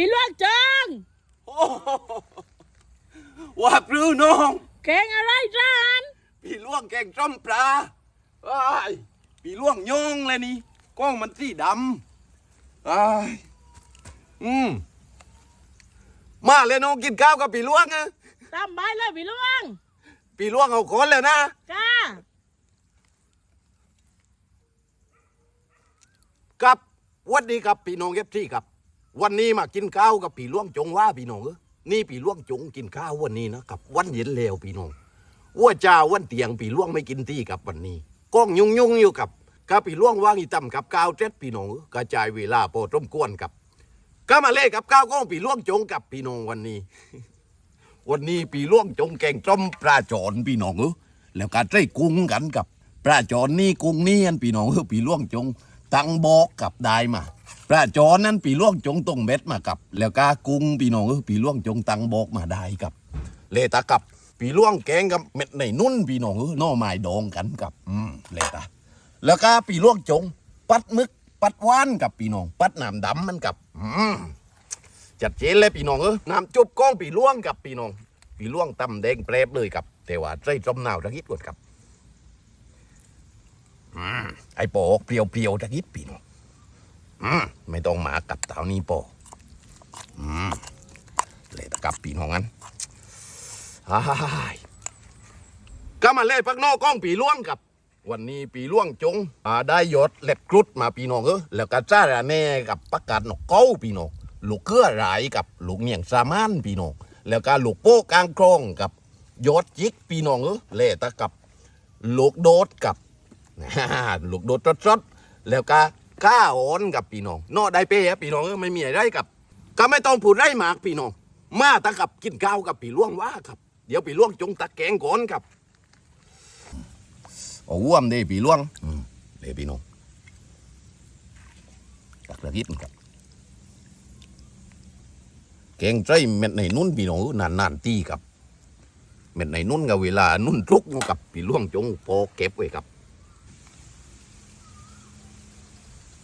พี่ลวกจังโอ้ว่าปรือน้อง แกงอะไรจานพี่ล่วงแกงจ้อมปลาอ้ายพี่ล่วงโยงเลยนี่กล้องมันสีดำอ้ายอืม มาเลยน้องกินข้าวกับพี่ล่วงนะตามใบเลยพี่ลวงพี่ล่วงเอาคนแล้วนะ จ้ากับวันนี้ครับพี่น้องเอฟซีครับ วันนี้มากินข้าวกับพี่ล่วงจงว่าพี่น้องเออนี่พี่ล่วงจงกินข้าววันนี้นะครับวันเย็นแล้วพี่น้องว่าจ้าวันเตียงพี่ล่วงไม่กินที่กับวันนี้ก้องยุ่งยุ่งอยู่กับกับพี่ล่วงว่างอีต่ำกับก้าวเจ็ดพี่น้องกระจายเวลาโปรดร่มกวนกับก็มาเล่กับก้าวก้องพี่ล่วงจงกับพี่น้องวันนี้ วันนี้พี่ล่วงจงแกงต้มปลาจอนพี่น้องเออแล้วก็ได้กุ้งกันกับปลาจอนนี่กุ้งนี่อันพี่น้องเออพี่ล่วงจง ตังบอกกับได้มา ปลาจอนนั้นปีล่วงจงตรงเม็ดมากับ แล้วก็กุ้งปีน้องเออปีล่วงจงตังบอกมาได้กับ เลตากับปีล่วงแกงกับเม็ดในนุ่นปีน้องเออหน่อไม้ดองกันกับ อืมเลตาแล้วก็ปีล่วงจง ปัดมึก ปัดหวานกับปีน้อง ปัดน้ำดำมันกับ อืมจัดเจนเลยปีน้องเออน้ำจุบก้องปีล่วงกับปีน้อง ปีล่วงตำแดงเปรบเลยกับ แต่ว่าใจจมหนาวระกิดกดกับอืมไอ้ปอกเปรียวๆระกิดปีน้อง อืมไม่ต้องมากับเต่านี้ปออืมเลยตะกับปีน้องกันอ้ายก็มาเล่พักนอกกล้องปีล่วงกับ วันนี้ปีล่วงจงอาได้ยศเล็ดกรุดมาปีนองเออแล้วก็จ้าระแน่กับประกาศนกเก้าปีนองลูกเกลือไหลกับลูกเมียงสามานปีนองแล้วก็ลูกโป้กลางครงกับยศจิกปีนองเออเล่ตะกับลูกโดดกับลูกโดดรดๆแล้วก็ ก้าโอนกับพี่น้องนอได้เป้ะพี่น้องไม่มีอะไรกับ ก็ไม่ต้องพูดไรหมากพี่น้อง มาตะกับกินข้าวกับพี่ล่วงว่าครับ เดี๋ยวพี่ล่วงจงตะแกงก่อนครับโอ้ว่วมเด้พี่ล่วงอืมเด้พี่น้องตักระดิบครับแกงใจเม็ดในนุ่นพี่น้องนานนานตีครับเม็ดในนุ่นกับเวลานุ่นทุกอยู่กับพี่ล่วงจงพอเก็บไว้ครับ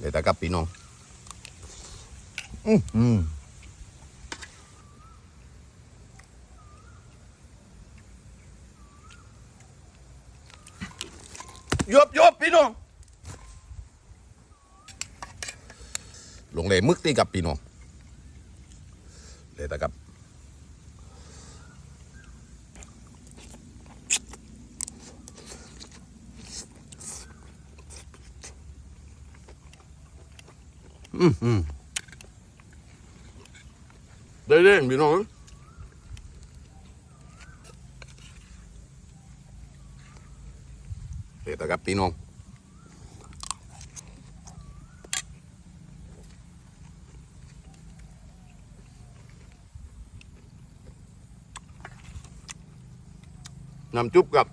เดี๋ยวตะกับพี่น้องอืมอืมยบยบพี่น้อง ลงเลยมึกตีกับพี่น้องเดี๋ยวตะกับ อืมอืมได้เล่นพี่น้องเดี๋ยวตะกับพี่น้องน้ำจุ๊บกับ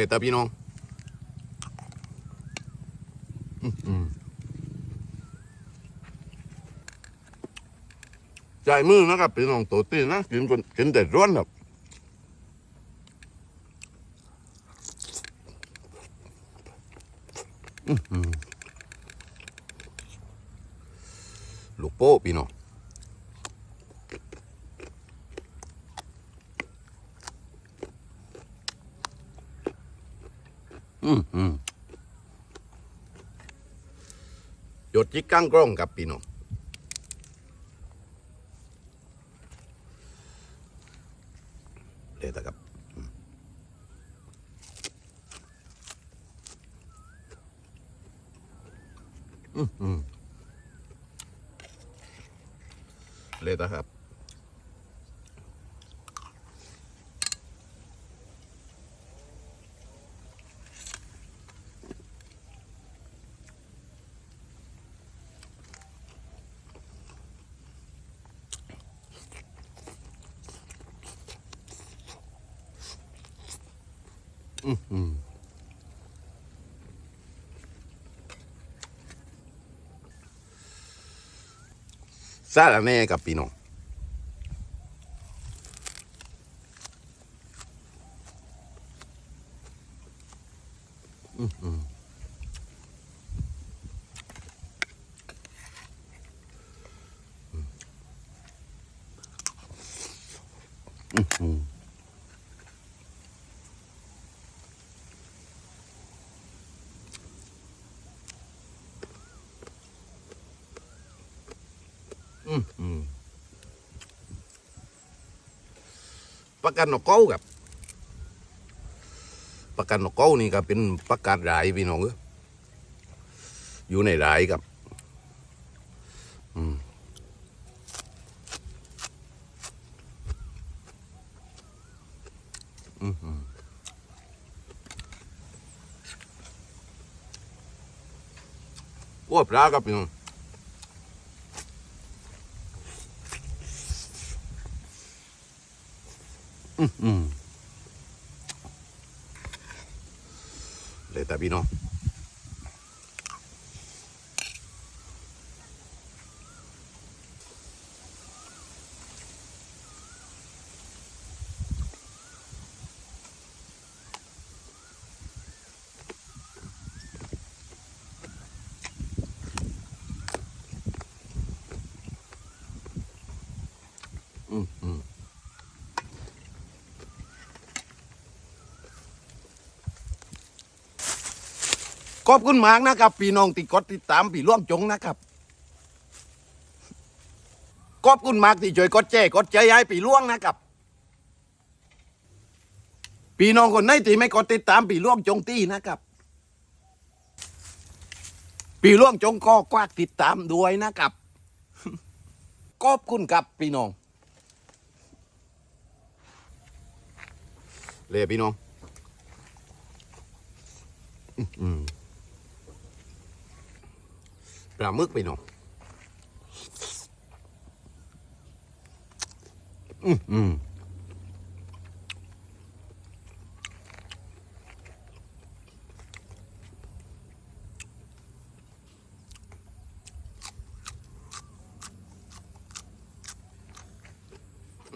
เลยตาพี่น้องอื้อหือใจมือนะครับพี่น้องตัวตีนะกินคนกินแต่ร้อนครับอื้อหือลูกโป้พี่น้อง อืมอืม หยดจิกกั้งกล้องกับพี่น้องเดี๋ยวครับเลยนะครับ ซาละแน่กับพี่น้องอืมอืม ประกันนกเก้ากับประกันนกเก้านี่ก็เป็นประกาศรายพี่น้องอยอยู่ในรายครับอืมอืมอืมโอ้ปลาครับพี่น้องอืมอืม เลยแต่พี่น้อง ขอบคุณมากนะครับพี่น้องที่กดติดตามพี่ร่วมจงนะครับขอบคุณมากที่ช่วยกดแจ้กดใจให้พี่ล่วงนะครับพี่น้องคนไหนที่ไม่กดติดตามพี่ร่วมจงตีนะครับพี่ร่วมจงก็กวาดติดตามด้วยนะครับขอบคุณครับพี่น้องเลยพี่น้อง อืม ปลาหมึกไปหน่ออืมอืม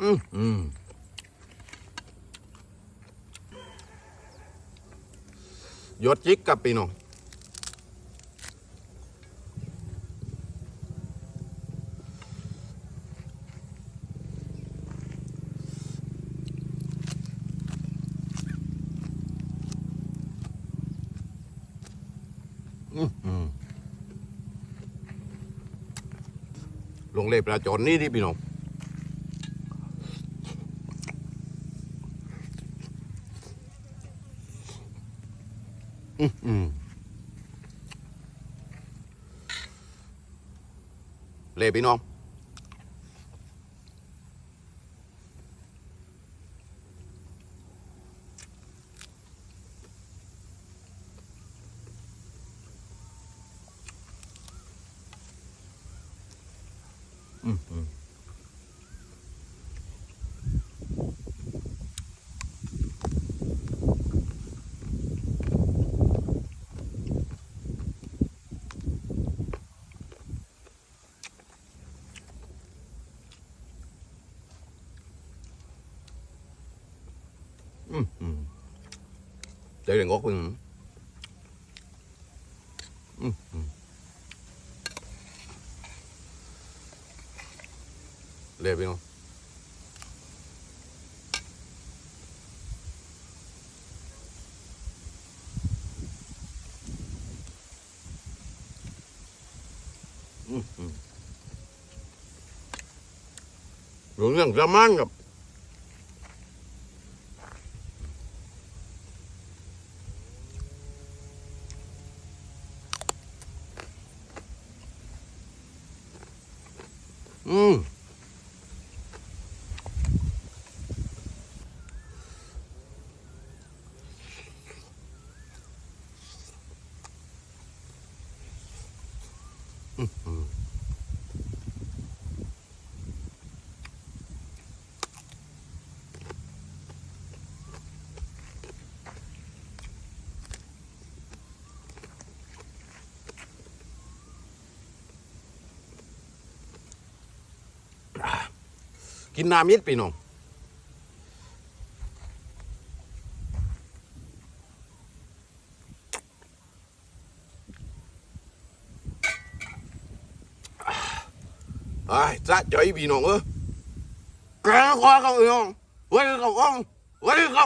อืมอืมยดจิกกับปีน้อง อืมอืม ลงเล็บปลาจอนนี่ที่พี่น้องอืมเล็บพี่น้อง อืมอืมอืมอืมเดี๋ยวเดี๋ยวงอกคุณอืมอืม เรียบพี่น้องอืมอืมหลวงเรื่องจะมัน กินน้ำมิดพี่น้อง ไอ้สะใจพี่น้องเออแกงคอเขาเองไว้เขาอ้องไว้เขา